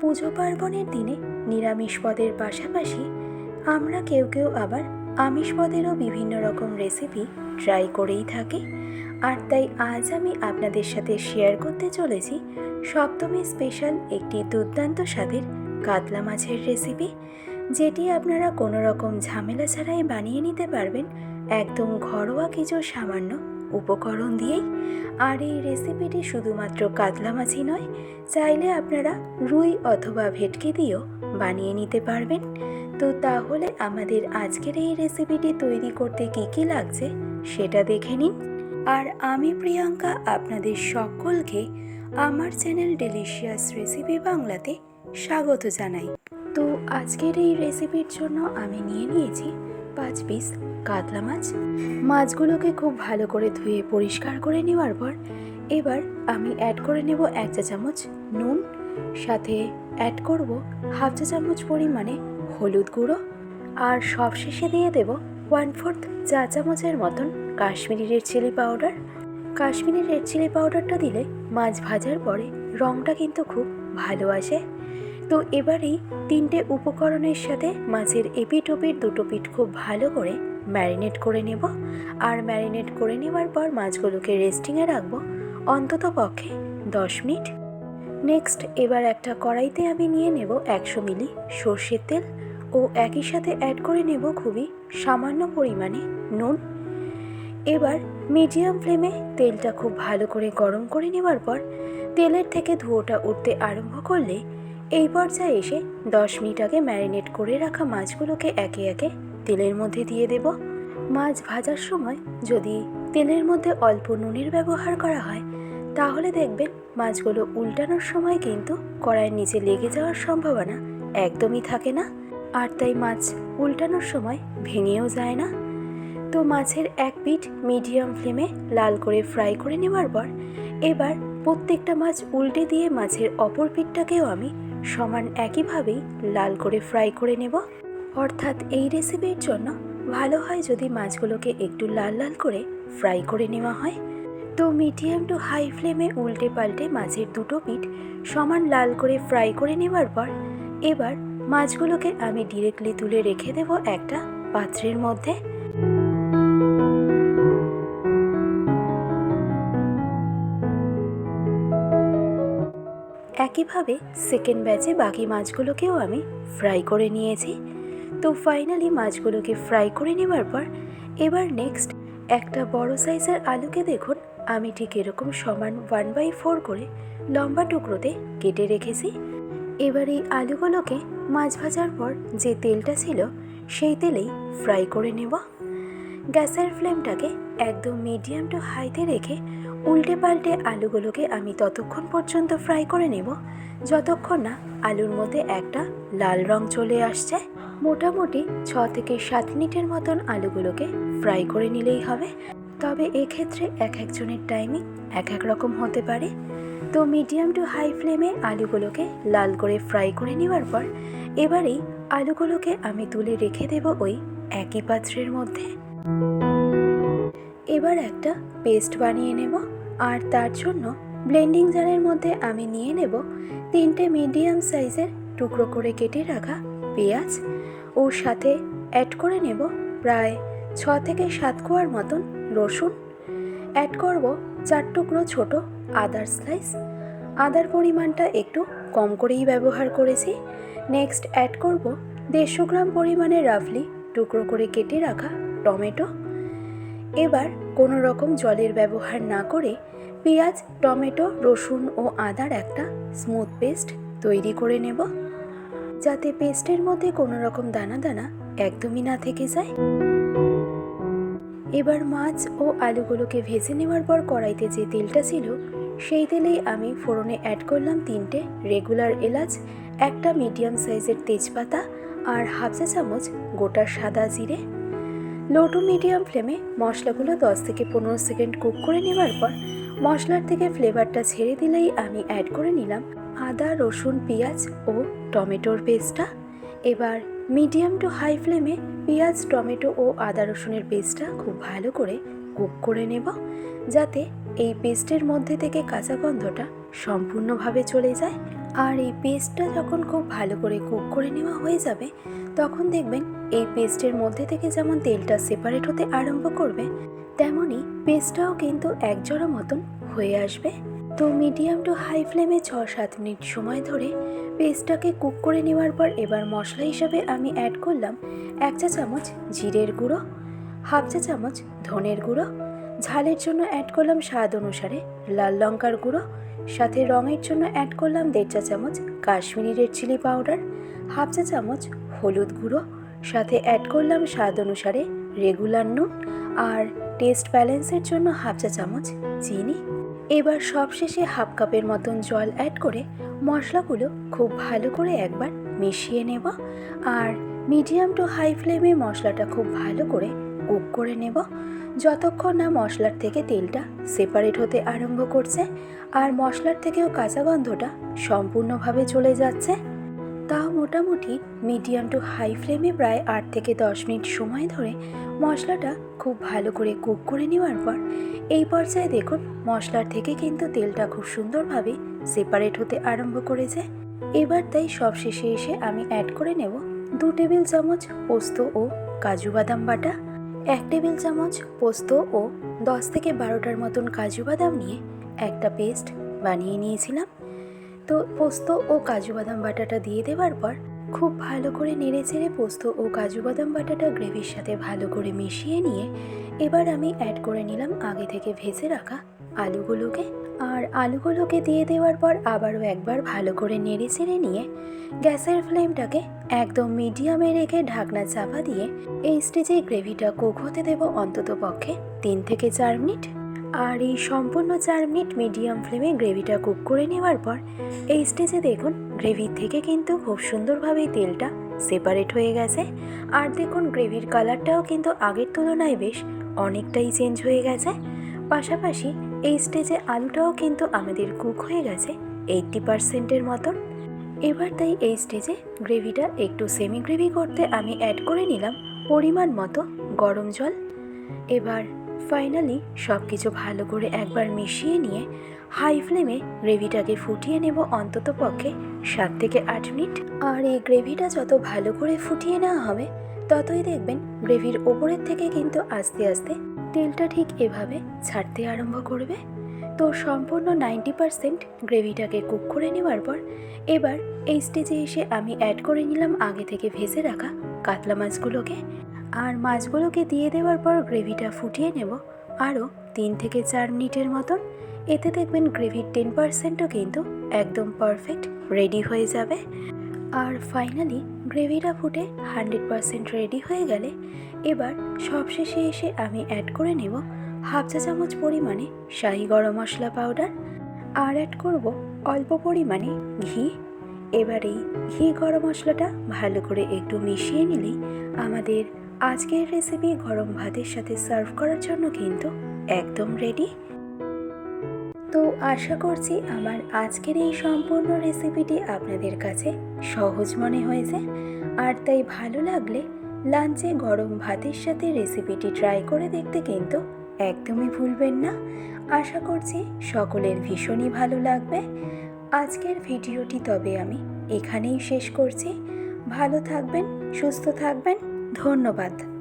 পুজো পার্বণের দিনে নিরামিষ পদের পাশাপাশি আমরা কেউ কেউ আবার আমিষ পদেরও বিভিন্ন রকম রেসিপি ট্রাই করেই থাকি। আর তাই আজ আমি আপনাদের সাথে শেয়ার করতে চলেছি সপ্তমী স্পেশাল একটি দুর্দান্ত স্বাদের কাতলা মাছের রেসিপি যেটি আপনারা কোনো রকম ঝামেলা ছাড়াই বানিয়ে নিতে পারবেন একদম ঘরোয়া কিছু সামান্য উপকরণ দিয়েই। আর এই রেসিপিটি শুধুমাত্র কাতলা মাছই নয়, চাইলে আপনারা রুই অথবা ভেটকি দিয়েও বানিয়ে নিতে পারবেন। তো তাহলে আমাদের আজকের এই রেসিপিটি তৈরি করতে কী কী লাগছে সেটা দেখে নিন। আর আমি প্রিয়াঙ্কা, আপনাদের সকলকে আমার চ্যানেল ডেলিশিয়াস রেসিপি বাংলাতে স্বাগত জানাই। তো আজকের এই রেসিপির জন্য আমি নিয়ে নিয়েছি পাঁচ পিস কাতলা মাছ। মাছগুলোকে খুব ভালো করে ধুয়ে পরিষ্কার করে নেওয়ার পর এবার আমি অ্যাড করে নেব এক চা চামচ নুন। সাথে অ্যাড করব হাফ চা চামচ পরিমাণে হলুদ গুঁড়ো। আর সবশেষে দিয়ে দেব ওয়ান ফোর্থ চা চামচের মতন Kashmiri red chilli powder Kashmiri red chilli পাউডারটা দিলে মাছ ভাজার পরে রঙটা কিন্তু খুব ভালো আসে। তো এবারেই তিনটে উপকরণের সাথে মাছের এপিট ওপিট দুটো পিঠ খুব ভালো করে ম্যারিনেট করে নেব। আর ম্যারিনেট করে নেওয়ার পর মাছগুলোকে রেস্টিংয়ে রাখব অন্তত পক্ষে দশ মিনিট। নেক্সট এবার একটা কড়াইতে আমি নিয়ে নেব একশো মিলি সর্ষের তেল ও একই সাথে অ্যাড করে নেব খুবই সামান্য পরিমাণে নুন। এবার মিডিয়াম ফ্লেমে তেলটা খুব ভালো করে গরম করে নেওয়ার পর তেলের থেকে ধুয়োটা উঠতে আরম্ভ করলে এই পর্যায়ে এসে দশ মিনিট আগে ম্যারিনেট করে রাখা মাছগুলোকে একে একে তেলের মধ্যে দিয়ে দেব। মাছ ভাজার সময় যদি তেলের মধ্যে অল্প নুনের ব্যবহার করা হয়, তাহলে দেখবেন মাছগুলো উল্টানোর সময় কিন্তু কড়াইয়ের নিচে লেগে যাওয়ার সম্ভাবনা একদমই থাকে না। আর তাই মাছ উল্টানোর সময় ভেঙেও যায় না। তো মাছের এক পিঠ মিডিয়াম ফ্লেমে লাল করে ফ্রাই করে নেওয়ার পর এবার প্রত্যেকটা মাছ উল্টে দিয়ে মাছের অপর পিঠটাকেও আমি সমান একইভাবেই লাল করে ফ্রাই করে নেব। অর্থাৎ এই রেসিপির জন্য ভালো হয় যদি মাছগুলোকে একটু লাল লাল করে ফ্রাই করে নেওয়া হয়। তো মিডিয়াম টু হাই ফ্লেমে উল্টে পাল্টে মাছের দুটো পিঠ সমান লাল করে ফ্রাই করে নেওয়ার পর এবার মাছগুলোকে আমি ডিরেক্টলি তুলে রেখে দেব একটা পাত্রের মধ্যে। একইভাবে সেকেন্ড ব্যাচে বাকি মাছগুলোকেও আমি ফ্রাই করে নিয়েছি। তো ফাইনালি মাছগুলোকে ফ্রাই করে নেওয়ার পর এবার নেক্সট একটা বড় সাইজের আলুকে দেখুন, আমি ঠিক এরকম সমান ওয়ান বাই ফোর করে লম্বা টুকরোতে কেটে রেখেছি। এবার এই আলুগুলোকে মাছ ভাজার পর যে তেলটা ছিল, সেই তেলেই ফ্রাই করে নেব। গ্যাসের ফ্লেমটাকে একদম মিডিয়াম টু হাইতে রেখে উল্টে পাল্টে আলুগুলোকে আমি ততক্ষণ পর্যন্ত ফ্রাই করে নেব। যতক্ষণ না আলুর মধ্যে একটা লাল রং চলে আসছে, মোটামুটি ছ থেকে সাত মিনিটের মতন আলুগুলোকে ফ্রাই করে নিলেই হবে। তবে এক্ষেত্রে এক একজনের টাইমিং এক এক রকম হতে পারে। তো মিডিয়াম টু হাই ফ্লেমে আলুগুলোকে লাল করে ফ্রাই করে নেওয়ার পর এবারেই আলুগুলোকে আমি তুলে রেখে দেব ওই একই পাত্রের মধ্যে। এবার একটা পেস্ট বানিয়ে নেব আর তার জন্য ব্লেন্ডিং জারের মধ্যে আমি নিয়ে নেব তিনটে মিডিয়াম সাইজের টুকরো করে কেটে রাখা পেঁয়াজ। ওর সাথে অ্যাড করে নেব প্রায় ছ থেকে সাত কোয়ার মতন রসুন। অ্যাড করব চার টুকরো ছোট আদার স্লাইস আদার পরিমাণটা একটু কম করেই ব্যবহার করেছি। নেক্সট অ্যাড করব দেড়শো গ্রাম পরিমাণে রাফলি টুকরো করে কেটে রাখা টমেটো। এবার কোনো রকম জলের ব্যবহার না করে পেঁয়াজ, টমেটো, রসুন ও আদার একটা স্মুথ পেস্ট তৈরি করে নেব। যাতে পেস্টের মধ্যে কোনো রকম দানা দানা একদমই না থেকে যায়। এবার মাছ ও আলুগুলোকে ভেজে নেওয়ার পর কড়াইতে যে তেলটা ছিল, সেই তেলেই আমি ফোড়নে অ্যাড করলাম তিনটে রেগুলার এলাচ, একটা মিডিয়াম সাইজের তেজপাতা আর হাফ চা চামচ গোটা সাদা জিরে। লো টু মিডিয়াম ফ্লেমে মশলাগুলো দশ থেকে পনেরো সেকেন্ড কুক করে নেওয়ার পর মশলার থেকে ফ্লেভারটা ছেড়ে দিলেই আমি অ্যাড করে নিলাম আদা, রসুন, পেঁয়াজ ও টমেটোর পেস্টটা। এবার মিডিয়াম টু হাই ফ্লেমে পেঁয়াজ, টমেটো ও আদা, রসুনের পেস্টটা খুব ভালো করে কুক করে নেব যাতে এই পেস্টের মধ্যে থেকে কাঁচা গন্ধটা সম্পূর্ণভাবে চলে যায়। আর এই পেস্টটা যখন খুব ভালো করে কুক করে নেওয়া হয়ে যাবে, তখন দেখবেন এই পেস্টের মধ্যে থেকে যেমন তেলটা সেপারেট হতে আরম্ভ করবে, তেমনই পেস্টটাও কিন্তু এক জোড়া মতন হয়ে আসবে। তো মিডিয়াম টু হাই ফ্লেমে ছ সাত মিনিট সময় ধরে পেস্টটাকে কুক করে নেওয়ার পর এবার মশলা হিসাবে আমি অ্যাড করলাম এক চা চামচ জিরের গুঁড়ো, হাফ চা চামচ ধনের গুঁড়ো, ঝালের জন্য অ্যাড করলাম স্বাদ অনুসারে লাল লঙ্কার গুঁড়ো সাথে রঙের জন্য অ্যাড করলাম দেড় চা চামচ Kashmiri red chilli powder half চা চামচ হলুদ গুঁড়ো, সাথে অ্যাড করলাম স্বাদ অনুসারে রেগুলার নুন আর টেস্ট ব্যালেন্সের জন্য হাফ চা চামচ চিনি। এবার সবশেষে হাফ কাপের মতন জল অ্যাড করে মশলাগুলো খুব ভালো করে একবার মিশিয়ে নেব আর মিডিয়াম টু হাই ফ্লেমে মশলাটা খুব ভালো করে কুক করে নেব। যতক্ষণ না মশলার থেকে তেলটা সেপারেট হতে আরম্ভ করছে আর মশলার থেকেও কাঁচা গন্ধটা সম্পূর্ণভাবে চলে যাচ্ছে, তাও মোটামুটি মিডিয়াম টু হাই ফ্লেমে প্রায় আট থেকে দশ মিনিট সময় ধরে মশলাটা খুব ভালো করে কুক করে নেওয়ার পর এই পর্যায়ে দেখুন মশলার থেকে কিন্তু তেলটা খুব সুন্দরভাবে সেপারেট হতে আরম্ভ করেছে। এবার তাই সব শেষে এসে আমি অ্যাড করে নেব দু টেবিল চামচ পোস্ত ও কাজু বাদাম বাটা। এক টেবিল চামচ পোস্ত ও দশ থেকে বারোটার মতন কাজু বাদাম নিয়ে একটা পেস্ট বানিয়ে নিয়েছিলাম। তো পোস্ত ও কাজু বাদাম বাটাটা দিয়ে দেওয়ার পর খুব ভালো করে নেড়ে চেড়ে পোস্ত ও কাজু বাদাম বাটাটা গ্রেভির সাথে ভালো করে মিশিয়ে নিয়ে এবার আমি অ্যাড করে নিলাম আগে থেকে ভেজে রাখা আলুগুলোকে। আর আলুগুলোকে দিয়ে দেওয়ার পর আবারও একবার ভালো করে নেড়ে চেড়ে নিয়ে গ্যাসের ফ্লেমটাকে একদম মিডিয়ামে রেখে ঢাকনা চাপা দিয়ে এই স্টেজে গ্রেভিটা কুক হতে দেব অন্তত পক্ষে তিন থেকে চার মিনিট। আর এই সম্পূর্ণ চার মিনিট মিডিয়াম ফ্লেমে গ্রেভিটা কুক করে নেওয়ার পর এই স্টেজে দেখুন গ্রেভির থেকে কিন্তু খুব সুন্দরভাবেই তেলটা সেপারেট হয়ে গেছে। আর দেখুন, গ্রেভির কালারটাও কিন্তু আগের তুলনায় বেশ অনেকটাই চেঞ্জ হয়ে গেছে। পাশাপাশি এই স্টেজে আলুটাও কিন্তু আমাদের কুক হয়ে গেছে এইট্টি পারসেন্টের মতন। এবার তাই এই স্টেজে গ্রেভিটা একটু সেমি গ্রেভি করতে আমি অ্যাড করে নিলাম পরিমাণ মতো গরম জল। এবার ফাইনালি সব কিছু ভালো করে একবার মিশিয়ে নিয়ে হাই ফ্লেমে গ্রেভিটাকে ফুটিয়ে নেব অন্তত পক্ষে সাত থেকে আট মিনিট। আর এই গ্রেভিটা যত ভালো করে ফুটিয়ে নেওয়া হবে, ততই দেখবেন গ্রেভির ওপরের থেকে কিন্তু আস্তে আস্তে তেলটা ঠিক এভাবে ছাড়তে আরম্ভ করবে। তো সম্পূর্ণ নাইনটি পারসেন্ট গ্রেভিটাকে কুক করে নেওয়ার পর এবার এই স্টেজে এসে আমি অ্যাড করে নিলাম আগে থেকে ভেজে রাখা কাতলা মাছগুলোকে। আর মাছগুলোকে দিয়ে দেওয়ার পর গ্রেভিটা ফুটিয়ে নেব আরও তিন থেকে চার মিনিটের মতন। এতে দেখবেন গ্রেভির টেন পারসেন্টও কিন্তু একদম পারফেক্ট রেডি হয়ে যাবে। আর ফাইনালি গ্রেভিটা ফুটে হান্ড্রেড পারসেন্ট রেডি হয়ে গেলে এবার সবশেষে এসে আমি অ্যাড করে নেব হাফ চা চামচ পরিমাণে শাহি গরম মশলা পাউডার আর অ্যাড করব অল্প পরিমাণে ঘি। এবার এই ঘি গরম মশলাটা ভালো করে একটু মিশিয়ে নিলেই আমাদের আজকের রেসিপি গরম ভাতের সাথে সার্ভ করার জন্য কিন্তু একদম রেডি তো আশা করছি আমার আজকের এই সম্পূর্ণ রেসিপিটি আপনাদের কাছে সহজ মনে হয়েছে। আর তাই ভালো লাগলে লাঞ্চে গরম ভাতের সাথে রেসিপিটি ট্রাই করে দেখতে কিন্তু একদমই ভুলবেন না। আশা করছি সকলের ভীষণই ভালো লাগবে। আজকের ভিডিওটি তবে আমি এখানেই শেষ করছি। ভালো থাকবেন, সুস্থ থাকবেন। ধন্যবাদ।